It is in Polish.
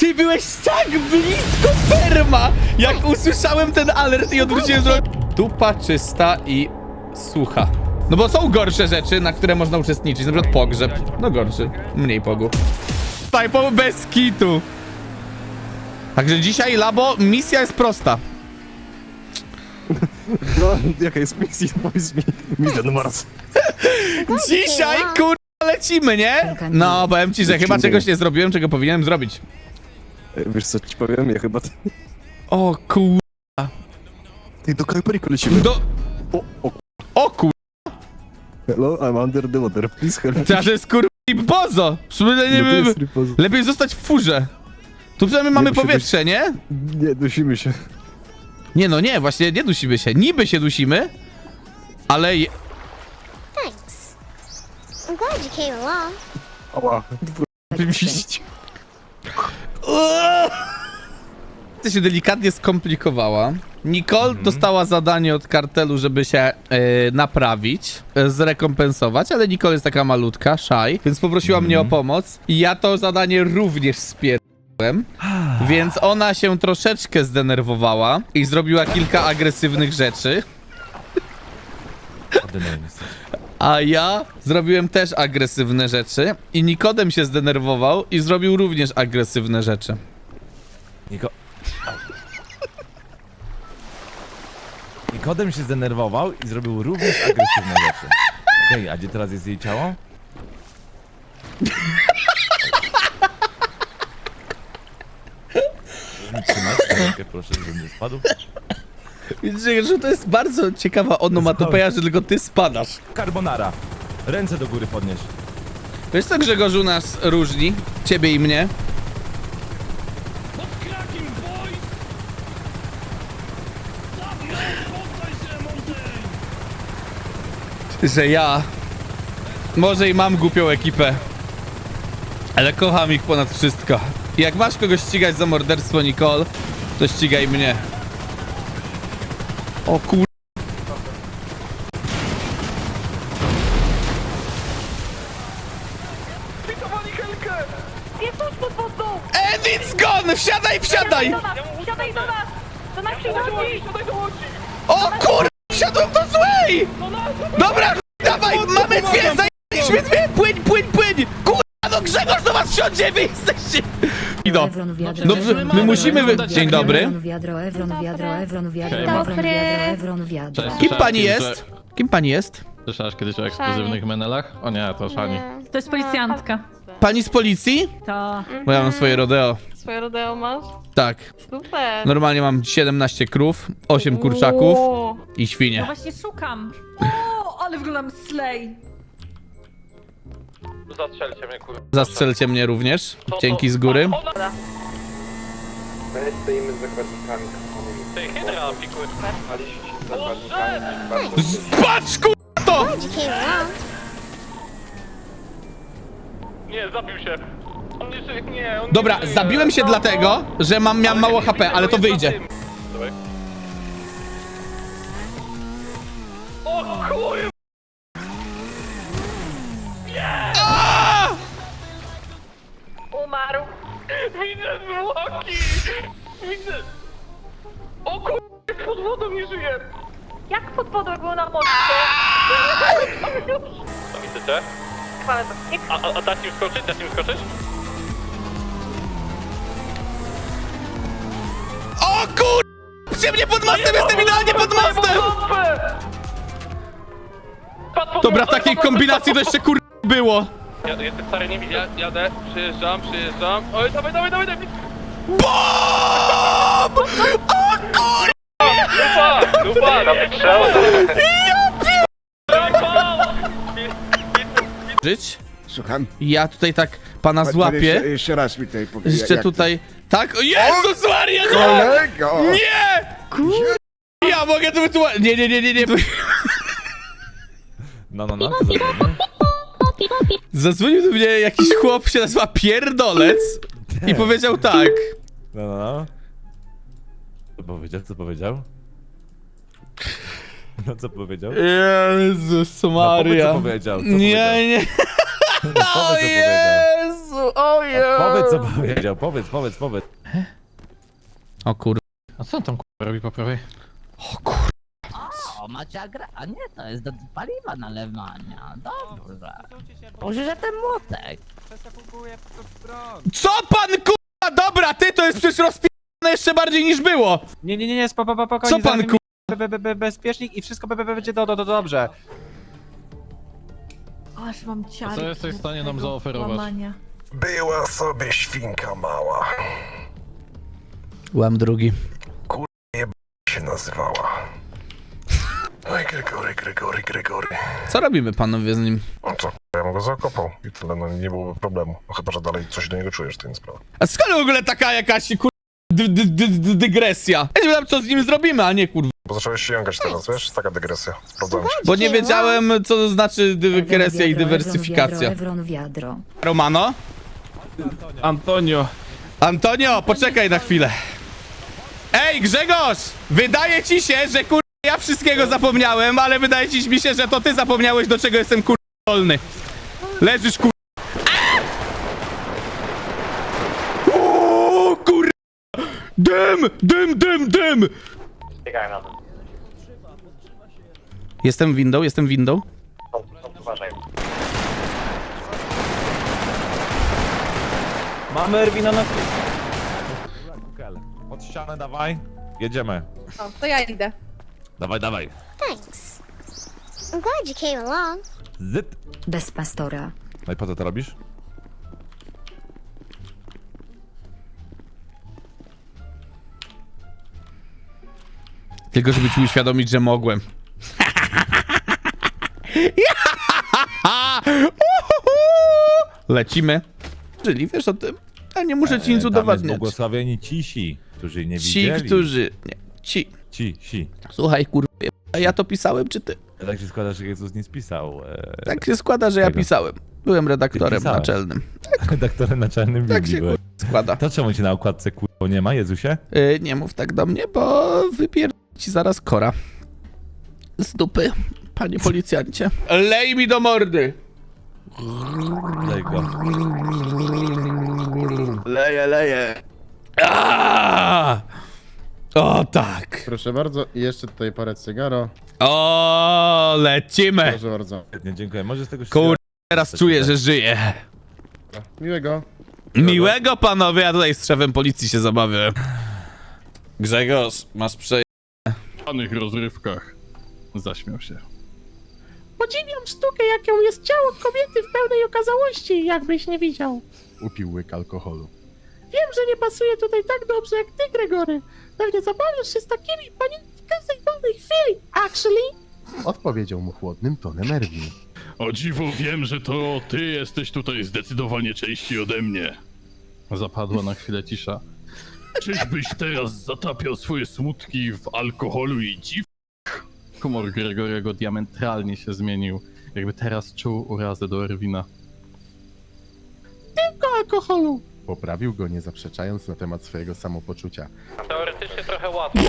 Ty byłeś tak blisko perma, jak usłyszałem ten alert i odwróciłem wzrok. Tupa czysta i sucha. No bo są gorsze rzeczy, na które można uczestniczyć, na przykład pogrzeb. No gorszy, mniej pogu. Typo bez kitu. Także dzisiaj, Labo, misja jest prosta. No, jaka jest misja? Powiedz mi. Misja numer raz. Dzisiaj, kurwa, lecimy, nie? No, powiem ci, że chyba czegoś nie zrobiłem, czego powinienem zrobić. E, Wiesz co ci powiem? Ja chyba... O kur... Ty do Kajperiku lecimy. Do... O, o, O kur... hello, I'm under the water. Please help me. Teraz jest kur... i bozo! Przynajmniej No to nie- jest. Lepiej zostać w furze. Tu przynajmniej mamy musimy powietrze, nie? Nie, dusimy się. Nie no nie, właśnie nie dusimy się. Niby się dusimy, ale... Je... Thanks. I'm glad you came along. Ała. Wymiścić. To się delikatnie skomplikowała. Nicole dostała zadanie od kartelu, żeby się e, naprawić, e, zrekompensować, ale Nicole jest taka malutka, shy, więc poprosiła mnie o pomoc i ja to zadanie również spierdłem. Więc ona się troszeczkę zdenerwowała i zrobiła kilka agresywnych rzeczy. A ja zrobiłem też agresywne rzeczy i Nikodem się zdenerwował i zrobił również agresywne rzeczy. Niko... Nikodem się zdenerwował i zrobił również agresywne rzeczy. Okej, a gdzie teraz jest jej ciało? Trzymać proszę, żebym nie spadł. Widzicie, że to jest bardzo ciekawa onomatopeja, że tylko ty spadasz. Carbonara. Ręce do góry podnieś. Wiesz co Grzegorzu nas różni? Ciebie i mnie? Że ja może i mam głupią ekipę, ale kocham ich ponad wszystko. I jak masz kogoś ścigać za morderstwo Nicole, to ścigaj mnie. O kur... Edit's gone! Wsiadaj, wsiadaj! Do nas! Do nas! O kur... Wsiadłem do złej! Dobra, dawaj, mamy dwie, zajęliśmy dwie! Płyń, płyń, płyń! Kurwa, no Grzegorz do was wsiądzie, wy jesteście... Ido. No, my musimy wy- Dzień dobry. Cześć. Kim Słyszałeś pani kiedyś jest? Kim pani jest? Słyszałaś kiedyś o ekskluzywnych menelach? O nie, to Szani. Nie. To jest policjantka. Pani z policji? To. Bo ja mam swoje rodeo. Swoje rodeo masz? Tak. Super. Normalnie mam 17 krów, 8 kurczaków i No świnie. właśnie szukam. O, ale wyglądam slay. Zastrzelcie mnie, kurwa. Zastrzelcie mnie również. Dzięki z góry. My stoimy z zakładnikami. Ty, hydra aplikuje. Staliśmy się z zakładnikami. Bardzo Patrz kurwa to! Nie, zabił się. On nie żyje, nie, on Dobra, nie żyje. zabiłem się dlatego, że mam, miałem mało HP, ale to wyjdzie. O chuj! Jak pod wodą był na moście? Co widzicie? Chwalę to. Nie A, a, a dać im skoczyć? Dać im skoczyć? O kur... Przy mnie pod mostem, jestem idealnie pod mostem! Dobra, takiej kombinacji to jeszcze kur... było. Ja, jestem stary, nie widzę. Ja, jadę, przyjeżdżam, przyjeżdżam. Oj, dawaj, dawaj, dawaj, dawaj! BOOM! O kur... Żyć? Słucham? Ja tutaj tak pana Jeszcze, złapię. jeszcze raz mi tutaj powiedz. Jeszcze jak tutaj... Tak? O Jezus Maria, to- nie! Kolego! Nie! Ja mogę to wytłumaczyć. Nie, nie, nie, nie, nie. No, no, no, to zrobimy. Zadzwonił do mnie jakiś chłop, się nazywa Pierdolec i powiedział tak. No, no, no. Co powiedział? Co powiedział? No, co powiedział? Jezus No, powiedz, Maria. co powiedział. Co Nie, powiedział? nie. No, powiedz, co O powiedział. Jezu. ojo! Powiedz co powiedział, powiedz, powiedz, powiedz. O kur... A co on tam k***a robi po prawej? O kur... O, macie agra... A nie, to jest do paliwa nalewania. Dobrze. Użyję ten młotek. Co pan kurwa? Dobra, ty to jest przecież rozpisane jeszcze bardziej niż było! Nie, nie, nie, nie, spo, po, po, Co pan ku... be, be, be, bezpiecznik i wszystko be, be, be, będzie do, do, do, dobrze. Aż mam ciarki. co jesteś w stanie nam zaoferować? łamania. Była sobie świnka mała. Łam drugi. Się nazywała. Oj, Gregory, Gregory, Gregory. Co robimy panowie z nim? No co, ja bym go zakopał i tyle, no nie byłoby problemu. No chyba, że dalej coś do niego czujesz, to nie sprawa. A skąd w ogóle taka jakaś kur... D -d -d -d dygresja? Ja nie wiem, co z nim zrobimy, a nie kurwa. Bo zacząłeś się jąkać teraz, wiesz? Taka dygresja. Sprawdzałem się. Bo nie wiedziałem, co to znaczy dygresja i dywersyfikacja. Ewron, wiadro. Romano? Antonio. Antonio, poczekaj na chwilę. Ej, Grzegorz! Wydaje ci się, że kur... ja wszystkiego zapomniałem, ale wydaje ci mi się, że to ty zapomniałeś, do czego jestem kur... dolny. Leżysz kur... O, kur... Dym, dym, dym, dym! Czekaj na to. Jestem windą, jestem windą. Uważaj. Mamy Erwina na... Pod ścianę dawaj. Jedziemy. O, to ja idę. Dawaj, dawaj. Thanks. I'm glad you came along. Zyt. Bez pastora. No i po co to robisz? Tylko żeby ci uświadomić, że mogłem. Lecimy. Czyli wiesz o tym? Ja nie muszę ci nic E, tam jest udowadniać. błogosławieni cisi, którzy nie Ci, widzieli. którzy... Nie, ci. Ci, si. Słuchaj, kurwa, ja to pisałem, czy ty? Tak się składa, że Jezus nie spisał. E, Tak się składa, że ja Tego. pisałem. Byłem redaktorem pisałeś. naczelnym. redaktorem naczelnym Tak Biblii się kurwa składa. To czemu cię na okładce kurwa nie ma, Jezusie? Yy, nie mów tak do mnie, bo wypier... ci zaraz kora. Z dupy, panie policjancie. Lej mi do mordy! Daj go. Leje, leje. Aaaa! O tak. Proszę bardzo, i jeszcze tutaj parę cygaro. O, lecimy. Proszę bardzo. Świetnie, dziękuję. Może z tego Kur... Teraz czuję, że żyję. Miłego. Miłego panowie, ja tutaj z szefem policji się zabawię. Grzegorz, masz prze... W panych rozrywkach. Zaśmiał się. Podziwiam sztukę, jaką jest ciało kobiety w pełnej okazałości, jakbyś nie widział. Upił łyk alkoholu. Wiem, że nie pasuje tutaj tak dobrze jak ty, Gregory. Pewnie zabawiasz się z takimi panienki w każdej wolnej chwili. Actually, Odpowiedział mu chłodnym tonem Erwin. O dziwo wiem, że to ty jesteś tutaj zdecydowanie częściej ode mnie. Zapadła na chwilę cisza. Czyżbyś teraz zatapiał swoje smutki w alkoholu i dziw? Humor Gregoriego diametralnie się zmienił. Jakby teraz czuł urazę do Erwina. tylko alkoholu. Poprawił go, nie zaprzeczając na temat swojego samopoczucia. Teoretycznie trochę łatwo.